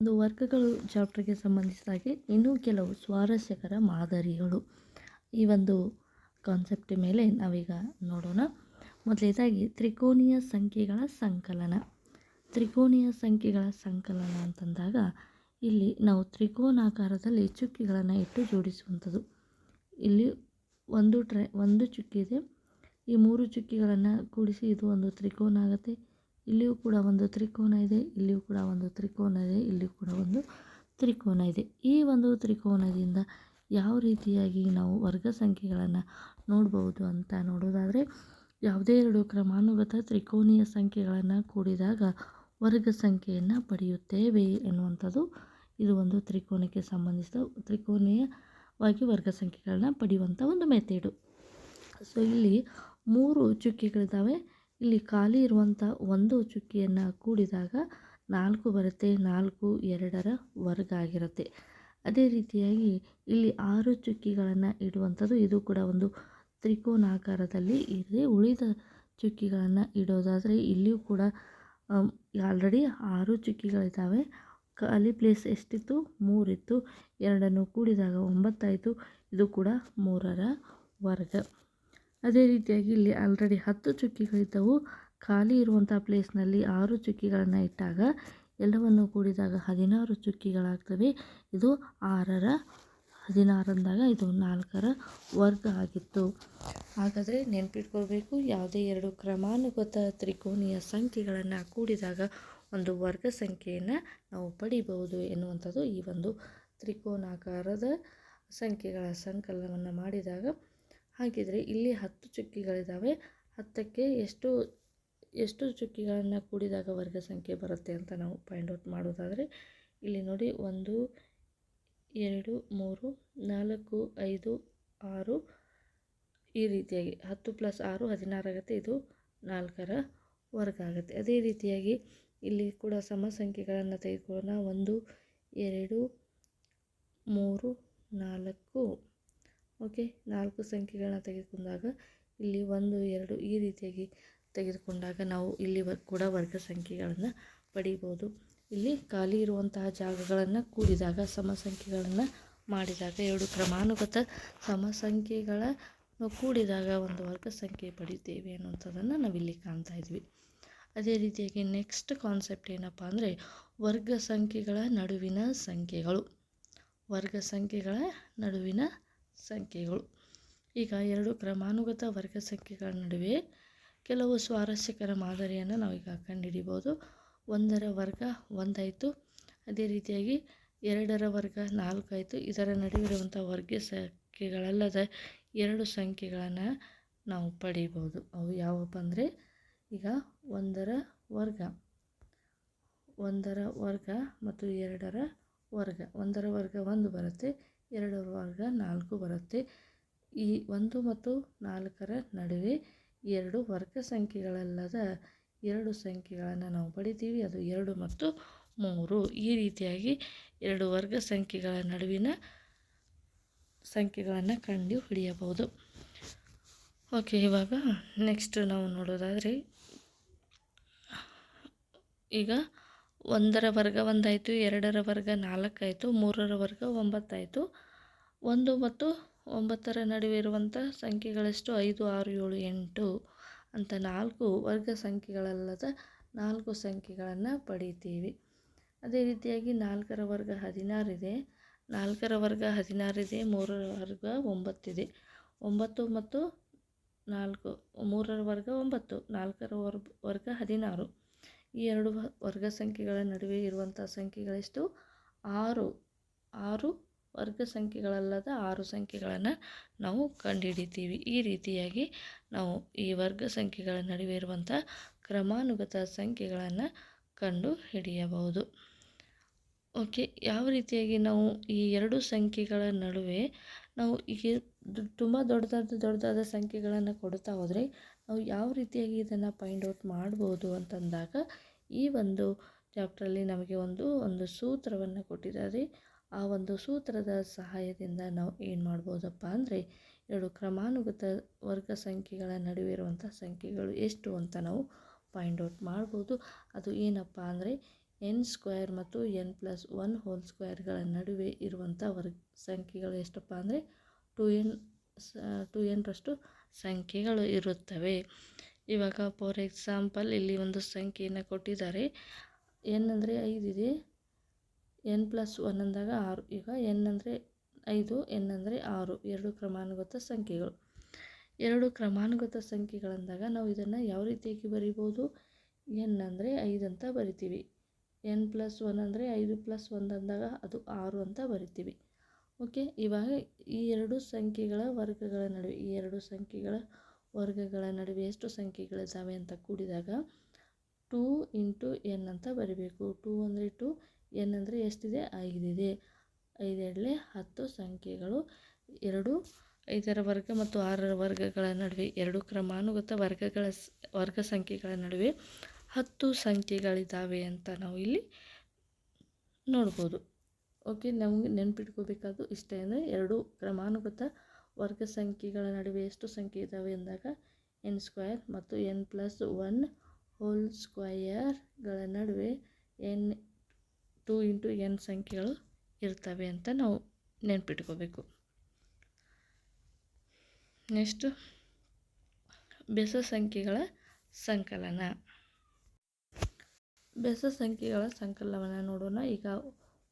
ಒಂದು ವರ್ಗಗಳು ಚಾಪ್ಟರ್ಗೆ ಸಂಬಂಧಿಸಿದಾಗೆ ಇನ್ನೂ ಕೆಲವು ಸ್ವಾರಸ್ಯಕರ ಮಾದರಿಗಳು. ಈ ಒಂದು ಕಾನ್ಸೆಪ್ಟ್ ಮೇಲೆ ನಾವೀಗ ನೋಡೋಣ. ಮೊದಲನೇದಾಗಿ ತ್ರಿಕೋನೀಯ ಸಂಖ್ಯೆಗಳ ಸಂಕಲನ. ತ್ರಿಕೋನೀಯ ಸಂಖ್ಯೆಗಳ ಸಂಕಲನ ಅಂತಂದಾಗ ಇಲ್ಲಿ ನಾವು ತ್ರಿಕೋನಾಕಾರದಲ್ಲಿ ಚುಕ್ಕಿಗಳನ್ನು ಇಟ್ಟು ಜೋಡಿಸುವಂಥದ್ದು. ಇಲ್ಲಿ ಒಂದು ಟ್ರೈ, ಒಂದು ಚುಕ್ಕಿ ಇದೆ ಈ ಮೂರು ಚುಕ್ಕಿಗಳನ್ನು ಕೂಡಿಸಿ ಇದು ಒಂದು ತ್ರಿಕೋನ ಆಗುತ್ತೆ. ಇಲ್ಲಿಯೂ ಕೂಡ ಒಂದು ತ್ರಿಕೋನ ಇದೆ, ಇಲ್ಲಿಯೂ ಕೂಡ ಒಂದು ತ್ರಿಕೋನ ಇದೆ, ಇಲ್ಲಿಯೂ ಕೂಡ ಒಂದು ತ್ರಿಕೋನ ಇದೆ. ಈ ಒಂದು ತ್ರಿಕೋನದಿಂದ ಯಾವ ರೀತಿಯಾಗಿ ನಾವು ವರ್ಗ ಸಂಖ್ಯೆಗಳನ್ನು ನೋಡಬಹುದು ಅಂತ ನೋಡೋದಾದರೆ, ಯಾವುದೇ ಎರಡು ಕ್ರಮಾನುಗತ ತ್ರಿಕೋನೀಯ ಸಂಖ್ಯೆಗಳನ್ನು ಕೂಡಿದಾಗ ವರ್ಗ ಸಂಖ್ಯೆಯನ್ನು ಪಡೆಯುತ್ತೇವೆ ಎನ್ನುವಂಥದ್ದು ಇದು ಒಂದು ತ್ರಿಕೋನಕ್ಕೆ ಸಂಬಂಧಿಸಿದ ತ್ರಿಕೋನೀಯವಾಗಿ ವರ್ಗ ಸಂಖ್ಯೆಗಳನ್ನ ಪಡೆಯುವಂಥ ಒಂದು ಮೆಥೇಡು ಸೊ ಇಲ್ಲಿ ಮೂರು ಚುಕ್ಕಿಗಳಿದ್ದಾವೆ. ಇಲ್ಲಿ ಖಾಲಿ ಇರುವಂಥ ಒಂದು ಚುಕ್ಕಿಯನ್ನು ಕೂಡಿದಾಗ ನಾಲ್ಕು ಬರುತ್ತೆ, ನಾಲ್ಕು ಎರಡರ ವರ್ಗ ಆಗಿರುತ್ತೆ. ಅದೇ ರೀತಿಯಾಗಿ ಇಲ್ಲಿ ಆರು ಚುಕ್ಕಿಗಳನ್ನು ಇಡುವಂಥದ್ದು ಇದು ಕೂಡ ಒಂದು ತ್ರಿಕೋನಾಕಾರದಲ್ಲಿ ಇದೆ. ಉಳಿದ ಚುಕ್ಕಿಗಳನ್ನು ಇಡೋದಾದರೆ ಇಲ್ಲಿಯೂ ಕೂಡ ಆಲ್ರೆಡಿ ಆರು ಚುಕ್ಕಿಗಳಿದ್ದಾವೆ ಖಾಲಿ ಪ್ಲೇಸ್ ಎಷ್ಟಿತ್ತು? ಮೂರಿತ್ತು. ಎರಡನ್ನು ಕೂಡಿದಾಗ ಒಂಬತ್ತಾಯಿತು. ಇದು ಕೂಡ ಮೂರರ ವರ್ಗ. ಅದೇ ರೀತಿಯಾಗಿ ಇಲ್ಲಿ ಆಲ್ರೆಡಿ ಹತ್ತು ಚುಕ್ಕಿಗಳಿದ್ದವು ಖಾಲಿ ಇರುವಂಥ ಪ್ಲೇಸ್ನಲ್ಲಿ ಆರು ಚುಕ್ಕಿಗಳನ್ನು ಇಟ್ಟಾಗ ಎಲ್ಲವನ್ನು ಕೂಡಿದಾಗ ಹದಿನಾರು ಚುಕ್ಕಿಗಳಾಗ್ತವೆ. ಇದು ಆರರ ಹದಿನಾರು ಅಂದಾಗ ಇದು ನಾಲ್ಕರ ವರ್ಗ ಆಗಿತ್ತು. ಹಾಗಾದರೆ ನೆನ್ಪಿಟ್ಕೊಳ್ಬೇಕು, ಯಾವುದೇ ಎರಡು ಕ್ರಮಾನುಗತ ತ್ರಿಕೋನೀಯ ಸಂಖ್ಯೆಗಳನ್ನು ಕೂಡಿದಾಗ ಒಂದು ವರ್ಗ ಸಂಖ್ಯೆಯನ್ನು ನಾವು ಪಡಿಬಹುದು ಎನ್ನುವಂಥದ್ದು ಈ ಒಂದು ತ್ರಿಕೋನಾಕಾರದ ಸಂಖ್ಯೆಗಳ ಸಂಕಲನವನ್ನು ಮಾಡಿದಾಗ ಹಾಗಿದ್ರೆ ಇಲ್ಲಿ ಹತ್ತು ಚುಕ್ಕಿಗಳಿದ್ದಾವೆ ಹತ್ತಕ್ಕೆ ಎಷ್ಟು ಎಷ್ಟು ಚುಕ್ಕಿಗಳನ್ನು ಕೂಡಿದಾಗ ವರ್ಗ ಸಂಖ್ಯೆ ಬರುತ್ತೆ ಅಂತ ನಾವು ಫೈಂಡ್ ಔಟ್ ಮಾಡೋದಾದರೆ ಇಲ್ಲಿ ನೋಡಿ ಒಂದು, ಎರಡು, ಮೂರು, ನಾಲ್ಕು, ಐದು, ಆರು ಈ ರೀತಿಯಾಗಿ ಹತ್ತು ಪ್ಲಸ್ ಆರು ಹದಿನಾರು ಆಗುತ್ತೆ, ಇದು ನಾಲ್ಕರ ವರ್ಗ ಆಗುತ್ತೆ. ಅದೇ ರೀತಿಯಾಗಿ ಇಲ್ಲಿ ಕೂಡ ಸಮ ಸಂಖ್ಯೆಗಳನ್ನು ತೆಗೆದುಕೊಳ್ಳೋಣ. ಒಂದು, ಎರಡು, ಮೂರು, ನಾಲ್ಕು ಓಕೆ, ನಾಲ್ಕು ಸಂಖ್ಯೆಗಳನ್ನ ತೆಗೆದುಕೊಂಡಾಗ ಇಲ್ಲಿ ಒಂದು, ಎರಡು ಈ ರೀತಿಯಾಗಿ ತೆಗೆದುಕೊಂಡಾಗ ನಾವು ಇಲ್ಲಿ ಕೂಡ ವರ್ಗ ಸಂಖ್ಯೆಗಳನ್ನು ಪಡೀಬೋದು. ಇಲ್ಲಿ ಖಾಲಿ ಇರುವಂತಹ ಜಾಗಗಳನ್ನು ಕೂಡಿದಾಗ ಸಮ ಸಂಖ್ಯೆಗಳನ್ನು ಮಾಡಿದಾಗ, ಎರಡು ಕ್ರಮಾನುಗತ ಸಮ ಸಂಖ್ಯೆಗಳನ್ನು ಕೂಡಿದಾಗ ಒಂದು ವರ್ಗ ಸಂಖ್ಯೆ ಪಡಿತೇವೆ ಅನ್ನುವಂಥದ್ದನ್ನು ನಾವಿಲ್ಲಿ ಕಾಣ್ತಾ ಇದ್ವಿ. ಅದೇ ರೀತಿಯಾಗಿ ನೆಕ್ಸ್ಟ್ ಕಾನ್ಸೆಪ್ಟ್ ಏನಪ್ಪ ಅಂದರೆ ವರ್ಗ ಸಂಖ್ಯೆಗಳ ನಡುವಿನ ಸಂಖ್ಯೆಗಳು. ವರ್ಗ ಸಂಖ್ಯೆಗಳ ನಡುವಿನ ಸಂಖ್ಯೆಗಳು. ಈಗ ಎರಡು ಕ್ರಮಾನುಗತ ವರ್ಗ ಸಂಖ್ಯೆಗಳ ನಡುವೆ ಕೆಲವು ಸ್ವಾರಸ್ಯಕರ ಮಾದರಿಯನ್ನು ನಾವೀಗ ಕಂಡುಹಿಡಿಬೋದು ಒಂದರ ವರ್ಗ ಒಂದಾಯಿತು. ಅದೇ ರೀತಿಯಾಗಿ ಎರಡರ ವರ್ಗ ನಾಲ್ಕಾಯಿತು. ಇದರ ನಡುವಿರುವಂಥ ವರ್ಗ ಸಂಖ್ಯೆಗಳಲ್ಲದ ಎರಡು ಸಂಖ್ಯೆಗಳನ್ನು ನಾವು ಪಡೀಬೋದು ಅವು ಯಾವಪ್ಪ ಅಂದರೆ ಈಗ ಒಂದರ ವರ್ಗ ಒಂದರ ವರ್ಗ ಮತ್ತು ಎರಡರ ವರ್ಗ. ಒಂದರ ವರ್ಗ ಒಂದು ಬರುತ್ತೆ. ಎರಡರ ವರ್ಗ ನಾಲ್ಕು ಬರುತ್ತೆ. ಈ ಒಂದು ಮತ್ತು ನಾಲ್ಕರ ನಡುವೆ ಎರಡು ವರ್ಗ ಸಂಖ್ಯೆಗಳಲ್ಲದ ಎರಡು ಸಂಖ್ಯೆಗಳನ್ನು ನಾವು ಪಡಿತೀವಿ. ಅದು ಎರಡು ಮತ್ತು ಮೂರು. ಈ ರೀತಿಯಾಗಿ ಎರಡು ವರ್ಗ ಸಂಖ್ಯೆಗಳ ನಡುವಿನ ಸಂಖ್ಯೆಗಳನ್ನು ಕಂಡು ಹಿಡಿಯಬಹುದು. ಓಕೆ, ಇವಾಗ ನೆಕ್ಸ್ಟ್ ನಾವು ನೋಡೋದಾದರೆ ಈಗ ಒಂದರ ವರ್ಗ ಒಂದಾಯಿತು, ಎರಡರ ವರ್ಗ ನಾಲ್ಕಾಯಿತು, ಮೂರರ ವರ್ಗ ಒಂಬತ್ತಾಯಿತು. ಒಂದು ಮತ್ತು ಒಂಬತ್ತರ ನಡುವೆ ಇರುವಂಥ ಸಂಖ್ಯೆಗಳಷ್ಟು? ಐದು, ಆರು, ಏಳು, ಎಂಟು ಅಂತ ನಾಲ್ಕು ವರ್ಗ ಸಂಖ್ಯೆಗಳಲ್ಲದ ನಾಲ್ಕು ಸಂಖ್ಯೆಗಳನ್ನು ಪಡೀತೀವಿ ಅದೇ ರೀತಿಯಾಗಿ ನಾಲ್ಕರ ವರ್ಗ ಹದಿನಾರಿದೆ ನಾಲ್ಕರ ವರ್ಗ ಹದಿನಾರಿದೆ ಮೂರರ ವರ್ಗ ಒಂಬತ್ತಿದೆ ಒಂಬತ್ತು ಮತ್ತು ನಾಲ್ಕು, ಮೂರರ ವರ್ಗ ಒಂಬತ್ತು, ನಾಲ್ಕರ ವರ್ಗ ವರ್ಗ ಹದಿನಾರು. ಈ ಎರಡು ವರ್ಗ ಸಂಖ್ಯೆಗಳ ನಡುವೆ ಇರುವಂಥ ಸಂಖ್ಯೆಗಳೆಷ್ಟು. ಆರು ಆರು ವರ್ಗ ಸಂಖ್ಯೆಗಳಲ್ಲದ ಆರು ಸಂಖ್ಯೆಗಳನ್ನು ನಾವು ಕಂಡುಹಿಡಿತೀವಿ ಈ ರೀತಿಯಾಗಿ ನಾವು ಈ ವರ್ಗ ಸಂಖ್ಯೆಗಳ ನಡುವೆ ಇರುವಂಥ ಕ್ರಮಾನುಗತ ಸಂಖ್ಯೆಗಳನ್ನು ಕಂಡು ಹಿಡಿಯಬಹುದು. ಓಕೆ, ಯಾವ ರೀತಿಯಾಗಿ ನಾವು ಈ ಎರಡು ಸಂಖ್ಯೆಗಳ ನಡುವೆ ನಾವು ಈಗ ತುಂಬ ದೊಡ್ಡದಾದ ದೊಡ್ಡದಾದ ಸಂಖ್ಯೆಗಳನ್ನು ಕೊಡ್ತಾ ಹೋದರೆ ನಾವು ಯಾವ ರೀತಿಯಾಗಿ ಇದನ್ನು ಫೈಂಡ್ ಔಟ್ ಮಾಡ್ಬೋದು ಅಂತಂದಾಗ ಈ ಒಂದು ಚಾಪ್ಟ್ರಲ್ಲಿ ನಮಗೆ ಒಂದು ಒಂದು ಸೂತ್ರವನ್ನು ಕೊಟ್ಟಿದ್ದಾರೆ. ಆ ಒಂದು ಸೂತ್ರದ ಸಹಾಯದಿಂದ ನಾವು ಏನು ಮಾಡ್ಬೋದಪ್ಪ ಅಂದರೆ, ಎರಡು ಕ್ರಮಾನುಗತ ವರ್ಗ ಸಂಖ್ಯೆಗಳ ನಡುವೆ ಇರುವಂಥ ಸಂಖ್ಯೆಗಳು ಎಷ್ಟು ಅಂತ ನಾವು ಫೈಂಡ್ ಔಟ್ ಮಾಡ್ಬೋದು. ಅದು ಏನಪ್ಪ ಅಂದರೆ ಎನ್ ಸ್ಕ್ವೇರ್ ಮತ್ತು ಎನ್ ಪ್ಲಸ್ ಒನ್ ಹೋಲ್ ಸ್ಕ್ವೇರ್ಗಳ ನಡುವೆ ಇರುವಂಥ ವರ್ಗ ಸಂಖ್ಯೆಗಳು ಎಷ್ಟಪ್ಪ ಅಂದರೆ ಟು ಎನ್ ಟು ಎನ್ರಷ್ಟು ಸಂಖ್ಯೆಗಳು ಇರುತ್ತವೆ. ಇವಾಗ ಫಾರ್ ಎಕ್ಸಾಂಪಲ್ ಇಲ್ಲಿ ಒಂದು ಸಂಖ್ಯೆಯನ್ನು ಕೊಟ್ಟಿದ್ದಾರೆ. ಎನ್ ಅಂದರೆ ಐದಿದೆ ಎನ್ ಪ್ಲಸ್ ಒನ್ ಅಂದಾಗ ಆರು. ಈಗ ಎನ್ ಅಂದರೆ ಐದು ಎನ್ ಅಂದರೆ ಆರು. ಎರಡು ಕ್ರಮಾನುಗತ ಸಂಖ್ಯೆಗಳು. ಎರಡು ಕ್ರಮಾನುಗತ ಸಂಖ್ಯೆಗಳಂದಾಗ ನಾವು ಇದನ್ನು ಯಾವ ರೀತಿಯಾಗಿ ಬರಿಬೋದು? ಎನ್ ಅಂದರೆ ಐದು ಅಂತ ಬರಿತೀವಿ. ಎನ್ ಪ್ಲಸ್ ಒನ್ ಅಂದರೆ ಐದು ಪ್ಲಸ್ ಒಂದು ಅಂದಾಗ ಅದು ಆರು ಅಂತ ಬರಿತೀವಿ. ಓಕೆ, ಇವಾಗ ಈ ಎರಡು ಸಂಖ್ಯೆಗಳ ವರ್ಗಗಳ ನಡುವೆ, ಈ ಎರಡು ಸಂಖ್ಯೆಗಳ ವರ್ಗಗಳ ನಡುವೆ ಎಷ್ಟು ಸಂಖ್ಯೆಗಳಿದ್ದಾವೆ ಅಂತ ಕೂಡಿದಾಗ ಟೂ ಇಂಟು ಎನ್ ಅಂತ ಬರಿಬೇಕು. ಟೂ ಅಂದರೆ ಟೂ, ಎನ್ ಅಂದರೆ ಎಷ್ಟಿದೆ? ಐದಿದೆ. ಐದೆರಡಲೆ ಹತ್ತು ಸಂಖ್ಯೆಗಳು. ಎರಡು, ಐದರ ವರ್ಗ ಮತ್ತು ಆರರ ವರ್ಗಗಳ ನಡುವೆ ಎರಡು ಕ್ರಮಾನುಗತ ವರ್ಗಗಳ ವರ್ಗ ಸಂಖ್ಯೆಗಳ ನಡುವೆ ಹತ್ತು ಸಂಖ್ಯೆಗಳಿದ್ದಾವೆ ಅಂತ ನಾವು ಇಲ್ಲಿ ನೋಡ್ಬೋದು. ಓಕೆ, ನಮಗೆ ನೆನ್ಪಿಟ್ಕೋಬೇಕಾದ್ದು ಇಷ್ಟೇ ಅಂದರೆ ಎರಡು ಕ್ರಮಾನುಗತ ವರ್ಗ ಸಂಖ್ಯೆಗಳ ನಡುವೆ ಎಷ್ಟು ಸಂಖ್ಯೆ ಇದ್ದಾವೆ ಎಂದಾಗ ಎನ್ ಸ್ಕ್ವಯರ್ ಮತ್ತು ಎನ್ ಪ್ಲಸ್ ಒನ್ ಹೋಲ್ ಸ್ಕ್ವಯರ್ಗಳ ನಡುವೆ ಎನ್ ಟು ಇಂಟು ಎನ್ ಸಂಖ್ಯೆಗಳು ಇರ್ತವೆ ಅಂತ ನಾವು ನೆನ್ಪಿಟ್ಕೋಬೇಕು. ನೆಕ್ಸ್ಟು ಬೆಸ ಸಂಖ್ಯೆಗಳ ಸಂಕಲನ. ಬೆಸ ಸಂಖ್ಯೆಗಳ ಸಂಕಲನ ನೋಡೋಣ. ಈಗ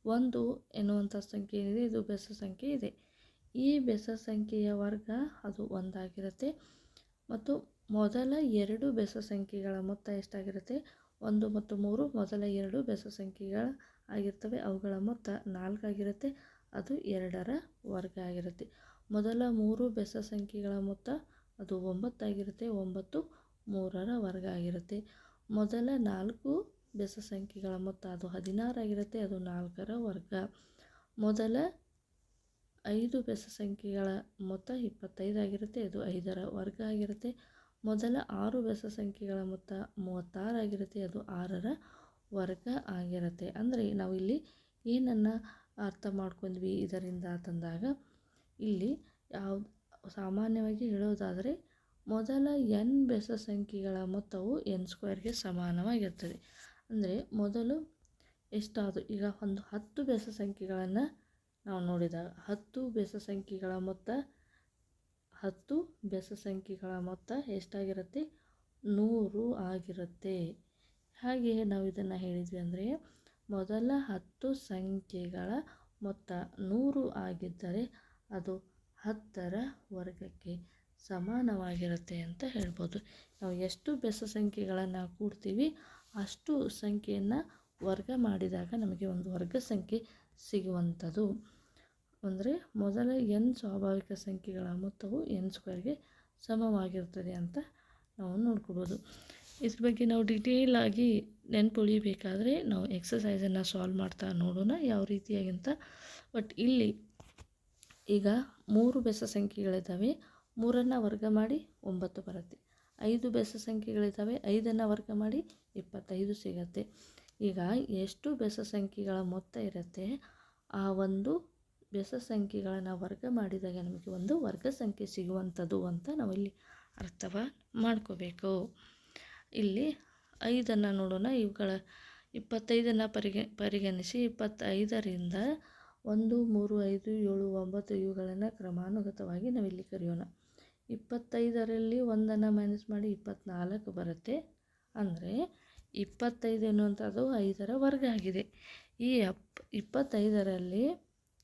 ಒಂದು ಎನ್ನುವಂಥ ಸಂಖ್ಯೆ ಏನಿದೆ, ಇದು ಬೆಸ ಸಂಖ್ಯೆ ಇದೆ. ಈ ಬೆಸ ಸಂಖ್ಯೆಯ ವರ್ಗ ಅದು ಒಂದಾಗಿರುತ್ತೆ. ಮತ್ತು ಮೊದಲ ಎರಡು ಬೆಸ ಸಂಖ್ಯೆಗಳ ಮೊತ್ತ ಎಷ್ಟಾಗಿರುತ್ತೆ? ಒಂದು ಮತ್ತು ಮೂರು ಮೊದಲ ಎರಡು ಬೆಸ ಸಂಖ್ಯೆಗಳ ಆಗಿರ್ತವೆ. ಅವುಗಳ ಮೊತ್ತ ನಾಲ್ಕಾಗಿರುತ್ತೆ. ಅದು ಎರಡರ ವರ್ಗ ಆಗಿರುತ್ತೆ. ಮೊದಲ ಮೂರು ಬೆಸ ಸಂಖ್ಯೆಗಳ ಮೊತ್ತ ಅದು ಒಂಬತ್ತಾಗಿರುತ್ತೆ. ಒಂಬತ್ತು ಮೂರರ ವರ್ಗ ಆಗಿರುತ್ತೆ. ಮೊದಲ ನಾಲ್ಕು ಬೆಸ ಸಂಖ್ಯೆಗಳ ಮೊತ್ತ ಅದು ಹದಿನಾರಾಗಿರುತ್ತೆ ಅದು ನಾಲ್ಕರ ವರ್ಗ. ಮೊದಲ ಐದು ಬೆಸ ಸಂಖ್ಯೆಗಳ ಮೊತ್ತ ಇಪ್ಪತ್ತೈದಾಗಿರುತ್ತೆ ಅದು ಐದರ ವರ್ಗ ಆಗಿರುತ್ತೆ. ಮೊದಲ ಆರು ಬೆಸ ಸಂಖ್ಯೆಗಳ ಮೊತ್ತ ಮೂವತ್ತಾರಾಗಿರುತ್ತೆ ಅದು ಆರರ ವರ್ಗ ಆಗಿರುತ್ತೆ. ಅಂದರೆ ನಾವು ಇಲ್ಲಿ ಏನನ್ನು ಅರ್ಥ ಮಾಡ್ಕೊಂಡ್ವಿ ಇದರಿಂದ ತಂದಾಗ, ಇಲ್ಲಿ ಯಾವ ಸಾಮಾನ್ಯವಾಗಿ ಹೇಳೋದಾದರೆ ಮೊದಲ ಎನ್ ಬೆಸ ಸಂಖ್ಯೆಗಳ ಮೊತ್ತವು ಎನ್ ಸ್ಕ್ವೇರ್ಗೆ ಸಮಾನವಾಗಿರ್ತದೆ. ಅಂದರೆ ಮೊದಲು ಎಷ್ಟಾದರೂ, ಈಗ ಒಂದು ಹತ್ತು ಬೆಸ ಸಂಖ್ಯೆಗಳನ್ನು ನಾವು ನೋಡಿದಾಗ, ಹತ್ತು ಬೆಸ ಸಂಖ್ಯೆಗಳ ಮೊತ್ತ, ಹತ್ತು ಬೆಸ ಸಂಖ್ಯೆಗಳ ಮೊತ್ತ ಎಷ್ಟಾಗಿರುತ್ತೆ? ನೂರು ಆಗಿರುತ್ತೆ. ಹಾಗೆಯೇ ನಾವು ಇದನ್ನು ಹೇಳಿದ್ವಿ ಅಂದರೆ, ಮೊದಲ ಹತ್ತು ಸಂಖ್ಯೆಗಳ ಮೊತ್ತ ನೂರು ಆಗಿದ್ದರೆ ಅದು ಹತ್ತರ ವರ್ಗಕ್ಕೆ ಸಮಾನವಾಗಿರುತ್ತೆ ಅಂತ ಹೇಳ್ಬೋದು. ನಾವು ಎಷ್ಟು ಬೆಸ ಸಂಖ್ಯೆಗಳನ್ನು ಕೂಡ್ತೀವಿ ಅಷ್ಟು ಸಂಖ್ಯೆಯನ್ನು ವರ್ಗ ಮಾಡಿದಾಗ ನಮಗೆ ಒಂದು ವರ್ಗ ಸಂಖ್ಯೆ ಸಿಗುವಂಥದ್ದು. ಅಂದರೆ ಮೊದಲ ಎನ್ ಸ್ವಾಭಾವಿಕ ಸಂಖ್ಯೆಗಳ ಮೊತ್ತವು ಎನ್ ಸ್ಕ್ವೇರ್ಗೆ ಸಮವಾಗಿರ್ತದೆ ಅಂತ ನಾವು ನೋಡ್ಕೋಬೋದು. ಇದ್ರ ಬಗ್ಗೆ ನಾವು ಡಿಟೇಲ್ ಆಗಿ ನೆನ್ಪುಳಿಬೇಕಾದ್ರೆ ನಾವು ಎಕ್ಸಸೈಸನ್ನು ಸಾಲ್ವ್ ಮಾಡ್ತಾ ನೋಡೋಣ ಯಾವ ರೀತಿಯಾಗಿ ಅಂತ. ಬಟ್ ಇಲ್ಲಿ ಈಗ ಮೂರು ಬೆಸ ಸಂಖ್ಯೆಗಳಿದ್ದಾವೆ. ಮೂರನ್ನು ವರ್ಗ ಮಾಡಿ ಒಂಬತ್ತು ಬರುತ್ತೆ. ಐದು ಬೆಸ ಸಂಖ್ಯೆಗಳಿದ್ದಾವೆ, ಐದನ್ನು ವರ್ಗ ಮಾಡಿ ಇಪ್ಪತ್ತೈದು ಸಿಗತ್ತೆ. ಈಗ ಎಷ್ಟು ಬೆಸ ಸಂಖ್ಯೆಗಳ ಮೊತ್ತ ಇರುತ್ತೆ, ಆ ಒಂದು ಬೆಸ ಸಂಖ್ಯೆಗಳನ್ನು ವರ್ಗ ಮಾಡಿದಾಗ ನಮಗೆ ಒಂದು ವರ್ಗ ಸಂಖ್ಯೆ ಸಿಗುವಂಥದ್ದು ಅಂತ ನಾವಿಲ್ಲಿ ಅರ್ಥವ ಮಾಡ್ಕೋಬೇಕು. ಇಲ್ಲಿ ಐದನ್ನು ನೋಡೋಣ, ಇವುಗಳ ಇಪ್ಪತ್ತೈದನ್ನು ಪರಿಗ, ಪರಿಗಣಿಸಿ. ಇಪ್ಪತ್ತೈದರಿಂದ ಒಂದು, ಮೂರು, ಐದು, ಏಳು, ಒಂಬತ್ತು ಇವುಗಳನ್ನು ಕ್ರಮಾನುಗತವಾಗಿ ನಾವಿಲ್ಲಿ ಕರೆಯೋಣ. ಇಪ್ಪತ್ತೈದರಲ್ಲಿ ಒಂದನ್ನು ಮೈನಸ್ ಮಾಡಿ ಇಪ್ಪತ್ತ್ನಾಲ್ಕು ಬರುತ್ತೆ. ಅಂದರೆ ಇಪ್ಪತ್ತೈದು ಎನ್ನುವಂಥದ್ದು ಐದರ ವರ್ಗ ಆಗಿದೆ. ಈ ಅಪ್, ಇಪ್ಪತ್ತೈದರಲ್ಲಿ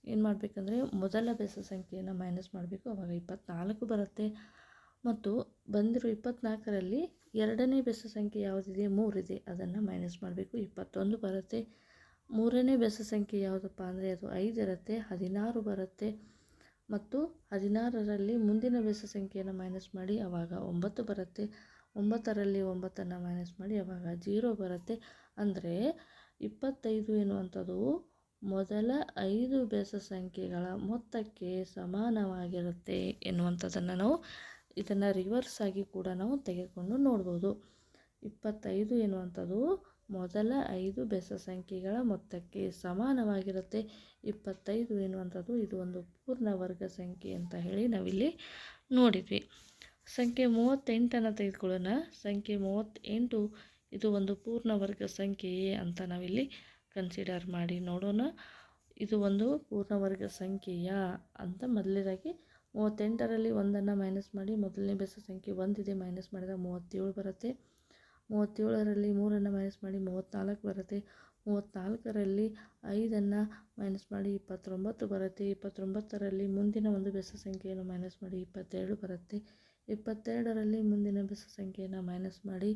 ಏನು ಮಾಡಬೇಕಂದ್ರೆ ಮೊದಲ ಬೆಸ ಸಂಖ್ಯೆಯನ್ನು ಮೈನಸ್ ಮಾಡಬೇಕು, ಅವಾಗ ಇಪ್ಪತ್ತ್ನಾಲ್ಕು ಬರುತ್ತೆ. ಮತ್ತು ಬಂದಿರೋ ಇಪ್ಪತ್ತ್ನಾಲ್ಕರಲ್ಲಿ ಎರಡನೇ ಬೆಸ ಸಂಖ್ಯೆ ಯಾವುದಿದೆ? ಮೂರಿದೆ. ಅದನ್ನು ಮೈನಸ್ ಮಾಡಬೇಕು, ಇಪ್ಪತ್ತೊಂದು ಬರುತ್ತೆ. ಮೂರನೇ ಬೆಸ ಸಂಖ್ಯೆ ಯಾವುದಪ್ಪ ಅಂದರೆ ಅದು ಐದು ಇರುತ್ತೆ, ಹದಿನಾರು ಬರುತ್ತೆ. ಮತ್ತು ಹದಿನಾರರಲ್ಲಿ ಮುಂದಿನ ಬೆಸ ಸಂಖ್ಯೆಯನ್ನು ಮೈನಸ್ ಮಾಡಿ, ಅವಾಗ ಒಂಬತ್ತು ಬರುತ್ತೆ. ಒಂಬತ್ತರಲ್ಲಿ ಒಂಬತ್ತನ್ನು ಮೈನಸ್ ಮಾಡಿ, ಅವಾಗ ಜೀರೋ ಬರುತ್ತೆ. ಅಂದರೆ ಇಪ್ಪತ್ತೈದು ಎನ್ನುವಂಥದ್ದು ಮೊದಲ ಐದು ಬೆಸ ಸಂಖ್ಯೆಗಳ ಮೊತ್ತಕ್ಕೆ ಸಮಾನವಾಗಿರುತ್ತೆ ಎನ್ನುವಂಥದ್ದನ್ನು ನಾವು ಇದನ್ನು ರಿವರ್ಸ್ ಆಗಿ ಕೂಡ ನಾವು ತೆಗೆದುಕೊಂಡು ನೋಡ್ಬೋದು. ಇಪ್ಪತ್ತೈದು ಎನ್ನುವಂಥದ್ದು ಮೊದಲ ಐದು ಬೆಸ ಸಂಖ್ಯೆಗಳ ಮೊತ್ತಕ್ಕೆ ಸಮಾನವಾಗಿರುತ್ತೆ. ಇಪ್ಪತ್ತೈದು ಎನ್ನುವಂಥದ್ದು ಇದು ಒಂದು ಪೂರ್ಣ ವರ್ಗ ಸಂಖ್ಯೆ ಅಂತ ಹೇಳಿ ನಾವಿಲ್ಲಿ ನೋಡಿದ್ವಿ. ಸಂಖ್ಯೆ ಮೂವತ್ತೆಂಟನ್ನು ತೆಗೆದುಕೊಳ್ಳೋಣ. ಸಂಖ್ಯೆ ಮೂವತ್ತೆಂಟು ಇದು ಒಂದು ಪೂರ್ಣ ವರ್ಗ ಸಂಖ್ಯೆಯೇ ಅಂತ ನಾವಿಲ್ಲಿ ಕನ್ಸಿಡರ್ ಮಾಡಿ ನೋಡೋಣ. ಇದು ಒಂದು ಪೂರ್ಣ ವರ್ಗ ಸಂಖ್ಯೆಯ ಅಂತ ಮೊದಲನೇದಾಗಿ ಮೂವತ್ತೆಂಟರಲ್ಲಿ ಒಂದನ್ನು ಮೈನಸ್ ಮಾಡಿ, ಮೊದಲನೇ ಬೆಸ ಸಂಖ್ಯೆ ಒಂದಿದೆ ಮೈನಸ್ ಮಾಡಿದಾಗ ಮೂವತ್ತೇಳು ಬರುತ್ತೆ. ಮೂವತ್ತೇಳರಲ್ಲಿ ಮೂರನ್ನು ಮೈನಸ್ ಮಾಡಿ ಮೂವತ್ತ್ನಾಲ್ಕು ಬರುತ್ತೆ. ಮೂವತ್ತ್ನಾಲ್ಕರಲ್ಲಿ ಐದನ್ನು ಮೈನಸ್ ಮಾಡಿ ಇಪ್ಪತ್ತೊಂಬತ್ತು ಬರುತ್ತೆ. ಇಪ್ಪತ್ತೊಂಬತ್ತರಲ್ಲಿ ಮುಂದಿನ ಒಂದು ಬೆಸ ಸಂಖ್ಯೆಯನ್ನು ಮೈನಸ್ ಮಾಡಿ ಇಪ್ಪತ್ತೆರಡು ಬರುತ್ತೆ. ಇಪ್ಪತ್ತೆರಡರಲ್ಲಿ ಮುಂದಿನ ಬೆಸ ಸಂಖ್ಯೆಯನ್ನು ಮೈನಸ್ ಮಾಡಿ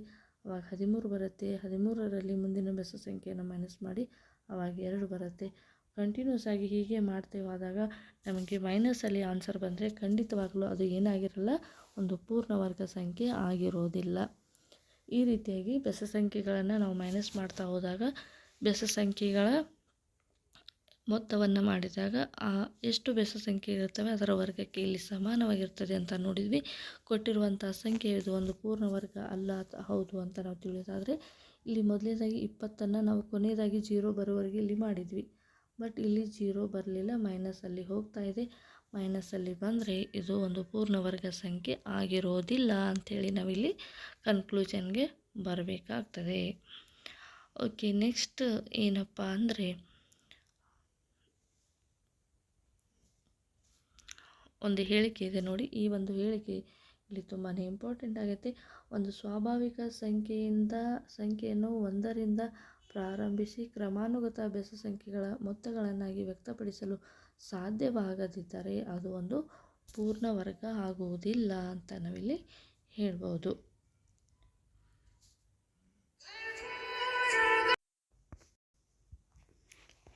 ಅವಾಗ ಹದಿಮೂರು ಬರುತ್ತೆ. ಹದಿಮೂರರಲ್ಲಿ ಮುಂದಿನ ಬೆಸ ಸಂಖ್ಯೆಯನ್ನು ಮೈನಸ್ ಮಾಡಿ ಅವಾಗ ಎರಡು ಬರುತ್ತೆ. ಕಂಟಿನ್ಯೂಸ್ ಆಗಿ ಹೀಗೆ ಮಾಡ್ತೇವಾದಾಗ ನಮಗೆ ಮೈನಸಲ್ಲಿ ಆನ್ಸರ್ ಬಂದರೆ ಖಂಡಿತವಾಗಲೂ ಅದು ಏನಾಗಿರಲ್ಲ, ಒಂದು ಪೂರ್ಣ ವರ್ಗ ಸಂಖ್ಯೆ ಆಗಿರೋದಿಲ್ಲ. ಈ ರೀತಿಯಾಗಿ ಬೆಸ ಸಂಖ್ಯೆಗಳನ್ನು ನಾವು ಮೈನಸ್ ಮಾಡ್ತಾ ಹೋದಾಗ ಬೆಸ ಸಂಖ್ಯೆಗಳ ಮೊತ್ತವನ್ನು ಮಾಡಿದಾಗ ಎಷ್ಟು ಬೆಸ ಸಂಖ್ಯೆ ಇರುತ್ತವೆ ಅದರ ವರ್ಗಕ್ಕೆ ಇಲ್ಲಿ ಸಮಾನವಾಗಿರ್ತದೆ ಅಂತ ನೋಡಿದ್ವಿ. ಕೊಟ್ಟಿರುವಂಥ ಸಂಖ್ಯೆ ಇದು ಒಂದು ಪೂರ್ಣ ವರ್ಗ ಅಲ್ಲ ಹೌದು ಅಂತ ನಾವು ತಿಳಿಯೋದಾದರೆ, ಇಲ್ಲಿ ಮೊದಲನೇದಾಗಿ ಇಪ್ಪತ್ತನ್ನು ನಾವು ಕೊನೆಯದಾಗಿ ಜೀರೋ ಬರೋವರೆಗೆ ಇಲ್ಲಿ ಮಾಡಿದ್ವಿ. ಬಟ್ ಇಲ್ಲಿ ಜೀರೋ ಬರಲಿಲ್ಲ ಮೈನಸ್ ಅಲ್ಲಿ ಹೋಗ್ತಾ ಇದೆ. ಮೈನಸಲ್ಲಿ ಬಂದರೆ ಇದು ಒಂದು ಪೂರ್ಣ ವರ್ಗ ಸಂಖ್ಯೆ ಆಗಿರೋದಿಲ್ಲ ಅಂಥೇಳಿ ನಾವಿಲ್ಲಿ ಕನ್ಕ್ಲೂಷನ್ಗೆ ಬರಬೇಕಾಗ್ತದೆ. ಓಕೆ ನೆಕ್ಸ್ಟ್ ಏನಪ್ಪ ಅಂದರೆ, ಒಂದು ಹೇಳಿಕೆ ಇದೆ ನೋಡಿ. ಈ ಒಂದು ಹೇಳಿಕೆ ಇಲ್ಲಿ ತುಂಬಾ ಇಂಪಾರ್ಟೆಂಟ್ ಆಗೈತೆ. ಒಂದು ಸ್ವಾಭಾವಿಕ ಸಂಖ್ಯೆಯಿಂದ, ಸಂಖ್ಯೆಯನ್ನು ಒಂದರಿಂದ ಪ್ರಾರಂಭಿಸಿ ಕ್ರಮಾನುಗತ ಬೆಸ ಸಂಖ್ಯೆಗಳ ಮೊತ್ತಗಳನ್ನಾಗಿ ವ್ಯಕ್ತಪಡಿಸಲು ಸಾಧ್ಯವಾಗದಿದ್ದರೆ ಅದು ಒಂದು ಪೂರ್ಣ ವರ್ಗ ಆಗುವುದಿಲ್ಲ ಅಂತ ನಾವಿಲ್ಲಿ ಹೇಳ್ಬೋದು.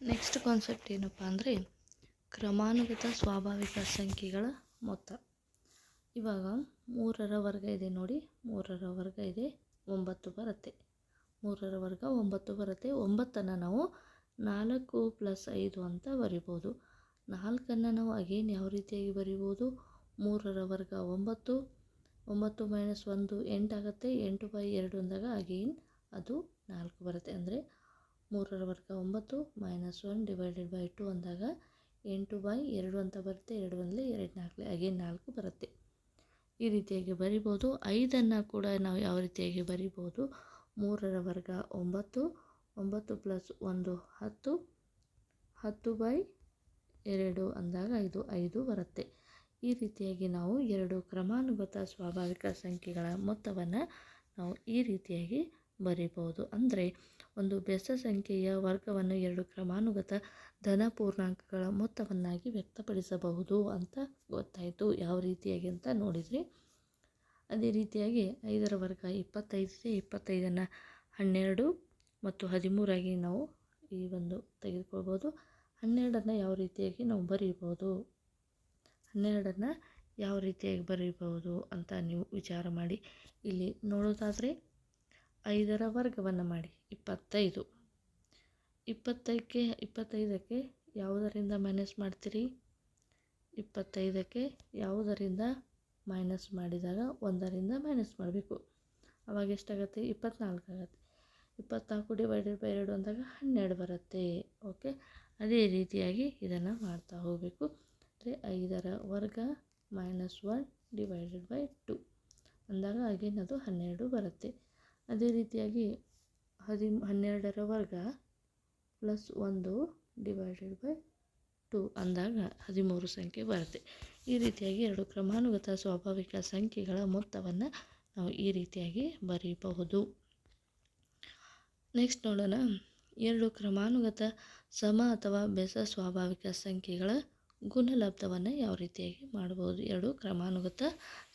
ನೆಕ್ಸ್ಟ್ ಕಾನ್ಸೆಪ್ಟ್ ಏನಪ್ಪ ಅಂದರೆ ಕ್ರಮಾನುಗತ ಸ್ವಾಭಾವಿಕ ಸಂಖ್ಯೆಗಳ ಮೊತ್ತ. ಇವಾಗ ಮೂರರ ವರ್ಗ ಇದೆ ನೋಡಿ, ಮೂರರ ವರ್ಗ ಇದೆ, ಒಂಬತ್ತು ಬರುತ್ತೆ. ಮೂರರ ವರ್ಗ, ಒಂಬತ್ತು ಬರುತ್ತೆ, ಒಂಬತ್ತನ್ನು ನಾವು ನಾಲ್ಕು ಪ್ಲಸ್ ಐದು ಅಂತ ಬರಿಬೋದು. ನಾಲ್ಕನ್ನು ನಾವು ಅಗೇನ್ ಯಾವ ರೀತಿಯಾಗಿ ಬರಿಬೋದು? ಮೂರರ ವರ್ಗ ಒಂಬತ್ತು ಒಂಬತ್ತು ಮೈನಸ್ ಒಂದು ಎಂಟಾಗುತ್ತೆ ಎಂಟು ಬೈ ಎರಡು ಅಂದಾಗ ಅಗೇನ್ ಅದು ನಾಲ್ಕು ಬರುತ್ತೆ. ಅಂದರೆ ಮೂರರ ವರ್ಗ ಒಂಬತ್ತು minus one divided by two ಅಂದಾಗ ಎಂಟು ಬೈ ಎರಡು ಅಂತ ಬರುತ್ತೆ, ಎರಡು ಒಂದಲೇ ಎರಡು ನಾಲ್ಕಲೇ ಅಗೇನ್ ನಾಲ್ಕು ಬರುತ್ತೆ. ಈ ರೀತಿಯಾಗಿ ಬರಿಬೋದು. ಐದನ್ನು ಕೂಡ ನಾವು ಯಾವ ರೀತಿಯಾಗಿ ಬರಿಬೋದು? ಮೂರರ ವರ್ಗ ಒಂಬತ್ತು ಒಂಬತ್ತು ಪ್ಲಸ್ ಒಂದು ಹತ್ತು ಹತ್ತು ಬೈ ಎರಡು ಅಂದಾಗ ಇದು ಐದು ಬರುತ್ತೆ. ಈ ರೀತಿಯಾಗಿ ನಾವು ಎರಡು ಕ್ರಮಾನುಗತ ಸ್ವಾಭಾವಿಕ ಸಂಖ್ಯೆಗಳ ಮೊತ್ತವನ್ನು ನಾವು ಈ ರೀತಿಯಾಗಿ ಬರೀಬೋದು ಅಂದರೆ ಒಂದು ಬೆಸ ಸಂಖ್ಯೆಯ ವರ್ಗವನ್ನು ಎರಡು ಕ್ರಮಾನುಗತ ಧನ ಪೂರ್ಣಾಂಕಗಳ ಮೊತ್ತವನ್ನಾಗಿ ವ್ಯಕ್ತಪಡಿಸಬಹುದು ಅಂತ ಗೊತ್ತಾಯಿತು. ಯಾವ ರೀತಿಯಾಗಿ ಅಂತ ನೋಡಿದ್ರಿ? ಅದೇ ರೀತಿಯಾಗಿ ಐದರ ವರ್ಗ ಇಪ್ಪತ್ತೈದು ಇದೆ ಇಪ್ಪತ್ತೈದನ್ನು ಹನ್ನೆರಡು ಮತ್ತು ಹದಿಮೂರಾಗಿ ನಾವು ಈ ಒಂದು ತೆಗೆದುಕೊಳ್ಬೋದು ಹನ್ನೆರಡನ್ನು ಯಾವ ರೀತಿಯಾಗಿ ನಾವು ಬರೀಬೋದು ಹನ್ನೆರಡನ್ನು ಯಾವ ರೀತಿಯಾಗಿ ಬರೀಬಹುದು ಅಂತ ನೀವು ವಿಚಾರ ಮಾಡಿ. ಇಲ್ಲಿ ನೋಡೋದಾದರೆ ಐದರ ವರ್ಗವನ್ನು ಮಾಡಿ, ಇಪ್ಪತ್ತೈದು. ಇಪ್ಪತ್ತೈದಕ್ಕೆ ಇಪ್ಪತ್ತೈದಕ್ಕೆ ಯಾವುದರಿಂದ ಮೈನಸ್ ಮಾಡ್ತೀರಿ? ಇಪ್ಪತ್ತೈದಕ್ಕೆ ಯಾವುದರಿಂದ ಮೈನಸ್ ಮಾಡಿದಾಗ ಒಂದರಿಂದ ಮೈನಸ್ ಮಾಡಬೇಕು. ಅವಾಗ ಎಷ್ಟಾಗತ್ತೆ? ಇಪ್ಪತ್ನಾಲ್ಕು ಆಗುತ್ತೆ ಇಪ್ಪತ್ನಾಲ್ಕು ಡಿವೈಡೆಡ್ ಬೈ ಎರಡು ಅಂದಾಗ ಹನ್ನೆರಡು ಬರುತ್ತೆ. ಓಕೆ ಅದೇ ರೀತಿಯಾಗಿ ಇದನ್ನು ಮಾಡ್ತಾ ಹೋಗಬೇಕು. ಅಂದರೆ ಐದರ ವರ್ಗ minus one divided by two ಅಂದಾಗ ಅಗೇನ್ ಅದು ಹನ್ನೆರಡು ಬರುತ್ತೆ. ಅದೇ ರೀತಿಯಾಗಿ ಹದಿ, ಹನ್ನೆರಡರ ವರ್ಗ ಪ್ಲಸ್ ಒಂದು ಡಿವೈಡೆಡ್ ಬೈ ಟು ಅಂದಾಗ ಹದಿಮೂರು ಸಂಖ್ಯೆ ಬರುತ್ತೆ. ಈ ರೀತಿಯಾಗಿ ಎರಡು ಕ್ರಮಾನುಗತ ಸ್ವಾಭಾವಿಕ ಸಂಖ್ಯೆಗಳ ಮೊತ್ತವನ್ನು ನಾವು ಈ ರೀತಿಯಾಗಿ ಬರೀಬಹುದು. ನೆಕ್ಸ್ಟ್ ನೋಡೋಣ. ಎರಡು ಕ್ರಮಾನುಗತ ಸಮ ಅಥವಾ ಬೆಸ ಸ್ವಾಭಾವಿಕ ಸಂಖ್ಯೆಗಳ ಗುಣಲಬ್ಧವನ್ನು ಯಾವ ರೀತಿಯಾಗಿ ಮಾಡ್ಬೋದು? ಎರಡು ಕ್ರಮಾನುಗತ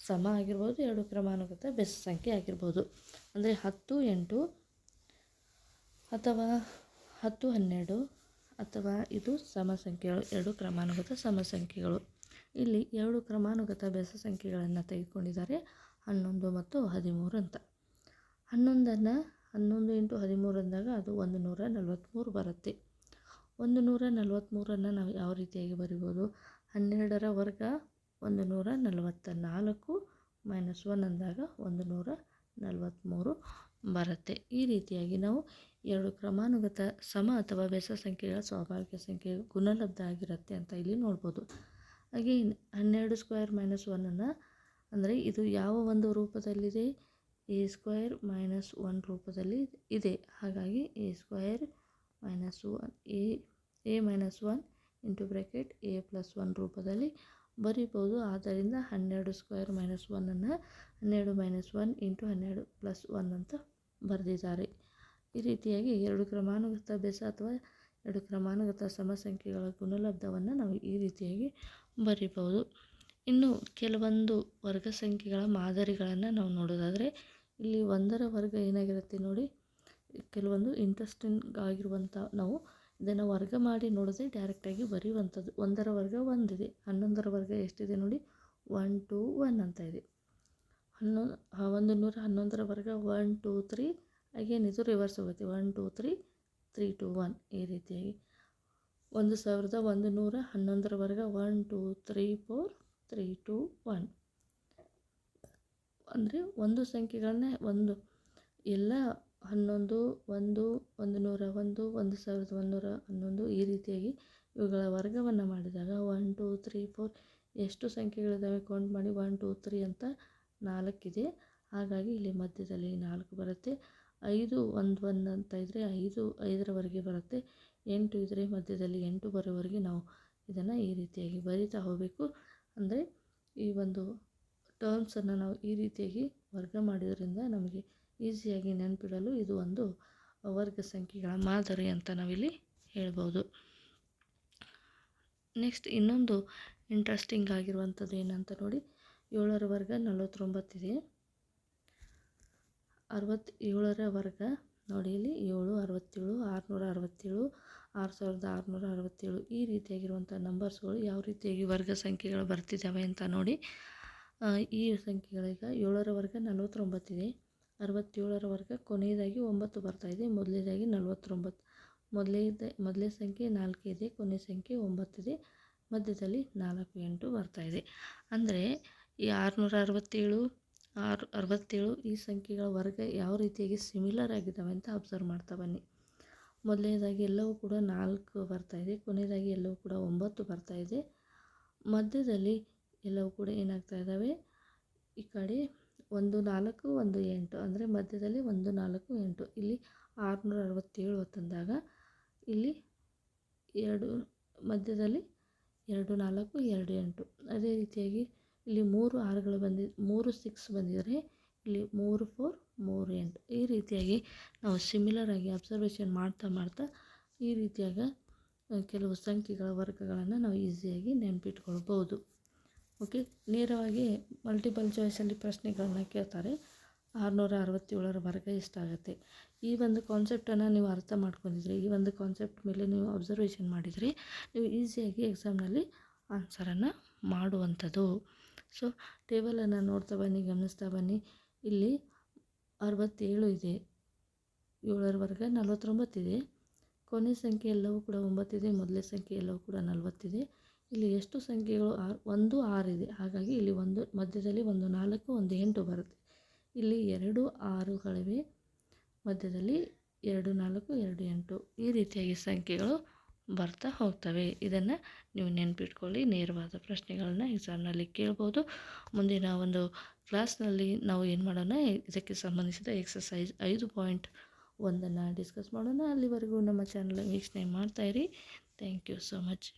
ಸಮ ಆಗಿರ್ಬೋದು, ಎರಡು ಕ್ರಮಾನುಗತ ಬೆಸ ಸಂಖ್ಯೆ ಆಗಿರ್ಬೋದು. ಅಂದರೆ ಹತ್ತು, ಎಂಟು ಅಥವಾ ಹತ್ತು, ಹನ್ನೆರಡು ಅಥವಾ ಇದು ಸಮ ಸಂಖ್ಯೆಗಳು, ಎರಡು ಕ್ರಮಾನುಗತ ಸಮ ಸಂಖ್ಯೆಗಳು. ಇಲ್ಲಿ ಎರಡು ಕ್ರಮಾನುಗತ ಬೆಸ ಸಂಖ್ಯೆಗಳನ್ನು ತೆಗೆದುಕೊಂಡಿದ್ದಾರೆ ಹನ್ನೊಂದು ಮತ್ತು ಹದಿಮೂರು ಅಂತ. ಹನ್ನೊಂದನ್ನು ಹನ್ನೊಂದು ಇಂಟು ಹದಿಮೂರು ಅಂದಾಗ ಅದು ಒಂದು ನೂರ ನಲವತ್ತ್ಮೂರು ಬರುತ್ತೆ. ಒಂದು ನೂರ ನಲವತ್ತ್ಮೂರನ್ನು ನಾವು ಯಾವ ರೀತಿಯಾಗಿ ಬರಿಬೋದು? ಹನ್ನೆರಡರ ವರ್ಗ ಒಂದು ನೂರ ನಲವತ್ತ ನಾಲ್ಕು ಮೈನಸ್ ಒನ್ ಅಂದಾಗ ಒಂದು ನೂರ ನಲವತ್ತ್ಮೂರು ಬರುತ್ತೆ. ಈ ರೀತಿಯಾಗಿ ನಾವು ಎರಡು ಕ್ರಮಾನುಗತ ಸಮ ಅಥವಾ ಬೆಸ ಸಂಖ್ಯೆಗಳ ಸ್ವಾಭಾವಿಕ ಸಂಖ್ಯೆ ಗುಣಲಬ್ಧ ಆಗಿರುತ್ತೆ ಅಂತ ಇಲ್ಲಿ ನೋಡ್ಬೋದು. ಹಾಗೆ ಹನ್ನೆರಡು ಸ್ಕ್ವೇರ್ ಮೈನಸ್ ಒನ್ನನ್ನು ಅಂದರೆ ಇದು ಯಾವ ಒಂದು ರೂಪದಲ್ಲಿದೆ? ಎ ಸ್ಕ್ವೇರ್ ಮೈನಸ್ ಒನ್ ರೂಪದಲ್ಲಿ ಇದೆ. ಹಾಗಾಗಿ a square minus one a a minus one into bracket a plus one ರೂಪದಲ್ಲಿ ಬರೀಬೋದು. ಆದ್ದರಿಂದ ಹನ್ನೆರಡು ಸ್ಕ್ವೇರ್ ಮೈನಸ್ ಒನ್ನನ್ನು ಹನ್ನೆರಡು ಮೈನಸ್ ಒನ್ ಇಂಟು ಹನ್ನೆರಡು ಪ್ಲಸ್ ಒನ್ ಅಂತ ಬರೆದಿದ್ದಾರೆ. ಈ ರೀತಿಯಾಗಿ ಎರಡು ಕ್ರಮಾನುಗತ ಬೆಸ ಅಥವಾ ಎರಡು ಕ್ರಮಾನುಗತ ಸಮಸಂಖ್ಯೆಗಳ ಗುಣಲಬ್ಧವನ್ನು ನಾವು ಈ ರೀತಿಯಾಗಿ ಬರಿಬೋದು. ಇನ್ನು ಕೆಲವೊಂದು ವರ್ಗ ಸಂಖ್ಯೆಗಳ ಮಾದರಿಗಳನ್ನು ನಾವು ನೋಡೋದಾದರೆ, ಇಲ್ಲಿ ಒಂದರ ವರ್ಗ ಏನಾಗಿರುತ್ತೆ ನೋಡಿ. ಕೆಲವೊಂದು ಇಂಟ್ರೆಸ್ಟಿಂಗ್ ಆಗಿರುವಂಥ ನಾವು ಇದನ್ನು ವರ್ಗ ಮಾಡಿ ನೋಡಿದ್ರೆ ಡೈರೆಕ್ಟಾಗಿ ಬರೆಯುವಂಥದ್ದು. ಒಂದರ ವರ್ಗ ಒಂದಿದೆ. ಹನ್ನೊಂದರ ವರ್ಗ ಎಷ್ಟಿದೆ ನೋಡಿ? ಒನ್, ಟು, ಒನ್ ಅಂತ ಇದೆ. ಹನ್ನೊಂದು ಒಂದು ನೂರ ಹನ್ನೊಂದರ ವರ್ಗ ಒನ್, ಟು, ತ್ರೀ ಅಗೇನ್ ಇದು ರಿವರ್ಸ್ ಹೋಗುತ್ತೆ. One, two, three three, two, one ಈ ರೀತಿಯಾಗಿ. ಒಂದು ಸಾವಿರದ ಒಂದು ನೂರ ಹನ್ನೊಂದರ ವರ್ಗ one, two, three, four, three, two, one. ಅಂದರೆ ಒಂದು ಸಂಖ್ಯೆಗಳನ್ನೇ ಒಂದು ಎಲ್ಲ ಹನ್ನೊಂದು, ಒಂದು ಒಂದು ನೂರ ಒಂದು ಒಂದು ಸಾವಿರದ ಒಂದುನೂರ ಹನ್ನೊಂದು ಈ ರೀತಿಯಾಗಿ ಇವುಗಳ ವರ್ಗವನ್ನು ಮಾಡಿದಾಗ ಒನ್ ಟು ತ್ರೀ ಫೋರ್ ಎಷ್ಟು ಸಂಖ್ಯೆಗಳಿದ್ದಾವೆ ಕೌಂಟ್ ಮಾಡಿ ಒನ್ ಟು ತ್ರೀ ಅಂತ ನಾಲ್ಕಿದೆ. ಹಾಗಾಗಿ ಇಲ್ಲಿ ಮಧ್ಯದಲ್ಲಿ ನಾಲ್ಕು ಬರುತ್ತೆ. ಐದು, ಒಂದು ಒಂದು ಅಂತ ಇದ್ದರೆ ಐದು, ಐದರವರೆಗೆ ಬರುತ್ತೆ. ಎಂಟು ಇದ್ದರೆ ಮಧ್ಯದಲ್ಲಿ ಎಂಟು ಬರೋವರೆಗೆ ನಾವು ಇದನ್ನು ಈ ರೀತಿಯಾಗಿ ಬರಿತಾ ಹೋಗಬೇಕು. ಅಂದರೆ ಈ ಒಂದು ಟರ್ಮ್ಸನ್ನು ನಾವು ಈ ರೀತಿಯಾಗಿ ವರ್ಗ ಮಾಡಿದ್ರಿಂದ ನಮಗೆ ಈಸಿಯಾಗಿ ನೆನಪಿಡಲು ಇದು ಒಂದು ವರ್ಗ ಸಂಖ್ಯೆಗಳ ಮಾದರಿ ಅಂತ ನಾವಿಲ್ಲಿ ಹೇಳ್ಬೋದು. ನೆಕ್ಸ್ಟ್ ಇನ್ನೊಂದು ಇಂಟ್ರೆಸ್ಟಿಂಗ್ ಆಗಿರುವಂಥದ್ದು ಏನಂತ ನೋಡಿ, ಏಳರ ವರ್ಗ ನಲವತ್ತೊಂಬತ್ತಿದೆ ಅರವತ್ತೇಳರ ವರ್ಗ ನೋಡಿ ಇಲ್ಲಿ, ಏಳು, ಅರವತ್ತೇಳು, ಆರುನೂರ ಅರವತ್ತೇಳು, ಆರು ಸಾವಿರದ ಆರುನೂರ ಅರವತ್ತೇಳು. ಈ ರೀತಿಯಾಗಿರುವಂಥ ನಂಬರ್ಸ್ಗಳು ಯಾವ ರೀತಿಯಾಗಿ ವರ್ಗ ಸಂಖ್ಯೆಗಳು ಬರ್ತಿದ್ದಾವೆ ಅಂತ ನೋಡಿ ಈ ಸಂಖ್ಯೆಗಳೀಗ ಏಳರ ವರ್ಗ ನಲವತ್ತೊಂಬತ್ತಿದೆ ಅರವತ್ತೇಳರ ವರ್ಗ ಕೊನೆಯದಾಗಿ ಒಂಬತ್ತು ಬರ್ತಾಯಿದೆ ಮೊದಲನೇದಾಗಿ ನಲವತ್ತೊಂಬತ್ತು. ಮೊದಲನೇದ, ಮೊದಲನೇ ಸಂಖ್ಯೆ ನಾಲ್ಕು ಇದೆ ಕೊನೆಯ ಸಂಖ್ಯೆ ಒಂಬತ್ತಿದೆ ಮಧ್ಯದಲ್ಲಿ ನಾಲ್ಕು ಎಂಟು ಇದೆ. ಅಂದರೆ ಈ ಆರುನೂರ ಅರವತ್ತೇಳು ಆರು, ಅರವತ್ತೇಳು ಈ ಸಂಖ್ಯೆಗಳ ವರ್ಗ ಯಾವ ರೀತಿಯಾಗಿ ಸಿಮಿಲರ್ ಆಗಿದ್ದಾವೆ ಅಂತ ಅಬ್ಸರ್ವ್ ಮಾಡ್ತಾ ಬನ್ನಿ. ಮೊದಲನೇದಾಗಿ ಎಲ್ಲವೂ ಕೂಡ ನಾಲ್ಕು ಇದೆ, ಕೊನೆಯದಾಗಿ ಎಲ್ಲವೂ ಕೂಡ ಒಂಬತ್ತು ಇದೆ. ಮಧ್ಯದಲ್ಲಿ ಎಲ್ಲವೂ ಕೂಡ ಏನಾಗ್ತಾ ಇದ್ದಾವೆ ಈ ಕಡೆ ಒಂದು ನಾಲ್ಕು, ಒಂದು ಎಂಟು, ಅಂದರೆ ಮಧ್ಯದಲ್ಲಿ ಒಂದು ನಾಲ್ಕು, ಎಂಟು. ಇಲ್ಲಿ ಆರುನೂರ ಅರವತ್ತೇಳು ಹೊತ್ತಂದಾಗ ಇಲ್ಲಿ ಎರಡು, ಮಧ್ಯದಲ್ಲಿ ಎರಡು ನಾಲ್ಕು, ಎರಡು ಎಂಟು. ಅದೇ ರೀತಿಯಾಗಿ ಇಲ್ಲಿ ಮೂರು ಆರುಗಳು ಬಂದಿ, ಮೂರು ಸಿಕ್ಸ್ ಬಂದಿದ್ದರೆ ಇಲ್ಲಿ ಮೂರು ಫೋರ್, ಮೂರು ಎಂಟು. ಈ ರೀತಿಯಾಗಿ ನಾವು ಸಿಮಿಲರ್ ಆಗಿ ಅಬ್ಸರ್ವೇಷನ್ ಮಾಡ್ತಾ ಮಾಡ್ತಾ ಈ ರೀತಿಯಾಗ ಕೆಲವು ಸಂಖ್ಯೆಗಳ ವರ್ಗಗಳನ್ನು ನಾವು ಈಸಿಯಾಗಿ ನೆನಪಿಟ್ಕೊಳ್ಬೋದು. ಓಕೆ? ನೇರವಾಗಿ ಮಲ್ಟಿಪಲ್ ಚಾಯ್ಸಲ್ಲಿ ಪ್ರಶ್ನೆಗಳನ್ನ ಕೇಳ್ತಾರೆ. ಆರುನೂರ ಅರವತ್ತೇಳರ ವರ್ಗ ಎಷ್ಟಾಗುತ್ತೆ ಈ ಒಂದು ಕಾನ್ಸೆಪ್ಟನ್ನು ನೀವು ಅರ್ಥ ಮಾಡ್ಕೊಂಡಿದ್ರೆ, ಈ ಒಂದು ಕಾನ್ಸೆಪ್ಟ್ ಮೇಲೆ ನೀವು ಅಬ್ಸರ್ವೇಷನ್ ಮಾಡಿದರೆ, ನೀವು ಈಸಿಯಾಗಿ ಎಕ್ಸಾಮ್ನಲ್ಲಿ ಆನ್ಸರನ್ನು ಮಾಡುವಂಥದ್ದು. ಸೊ ಟೇಬಲನ್ನು ನೋಡ್ತಾ ಬನ್ನಿ, ಗಮನಿಸ್ತಾ ಬನ್ನಿ. ಇಲ್ಲಿ ಅರವತ್ತೇಳು ಇದೆ. ಏಳರ ವರ್ಗ ನಲವತ್ತೊಂಬತ್ತಿದೆ ಕೊನೆ ಸಂಖ್ಯೆ ಎಲ್ಲವೂ ಕೂಡ ಒಂಬತ್ತಿದೆ ಮೊದಲೇ ಸಂಖ್ಯೆ ಎಲ್ಲವೂ ಕೂಡ ನಲವತ್ತಿದೆ ಇಲ್ಲಿ ಎಷ್ಟು ಸಂಖ್ಯೆಗಳು? ಆರು, ಒಂದು ಆರಿದೆ ಹಾಗಾಗಿ ಇಲ್ಲಿ ಒಂದು, ಮಧ್ಯದಲ್ಲಿ ಒಂದು ನಾಲ್ಕು, ಒಂದು ಎಂಟು ಬರುತ್ತೆ. ಇಲ್ಲಿ ಎರಡು ಆರುಗಳಿವೆ ಮಧ್ಯದಲ್ಲಿ ಎರಡು ನಾಲ್ಕು, ಎರಡು ಎಂಟು ಈ ರೀತಿಯಾಗಿ ಸಂಖ್ಯೆಗಳು ಬರ್ತಾ ಹೋಗ್ತವೆ. ಇದನ್ನು ನೀವು ನೆನ್ಪಿಟ್ಕೊಳ್ಳಿ. ನೇರವಾದ ಪ್ರಶ್ನೆಗಳನ್ನ ಎಕ್ಸಾಮ್ನಲ್ಲಿ ಕೇಳ್ಬೋದು. ಮುಂದಿನ ಒಂದು ಕ್ಲಾಸ್ನಲ್ಲಿ ನಾವು ಏನು ಮಾಡೋಣ? ಇದಕ್ಕೆ ಸಂಬಂಧಿಸಿದ ಎಕ್ಸಸೈಸ್ ಐದು ಪಾಯಿಂಟ್ ಒಂದನ್ನು ಡಿಸ್ಕಸ್ ಮಾಡೋಣ. ಅಲ್ಲಿವರೆಗೂ ನಮ್ಮ ಚಾನಲ್ ವೀಕ್ಷಣೆ ಮಾಡ್ತಾಯಿರಿ ಥ್ಯಾಂಕ್ ಯು ಸೊ ಮಚ್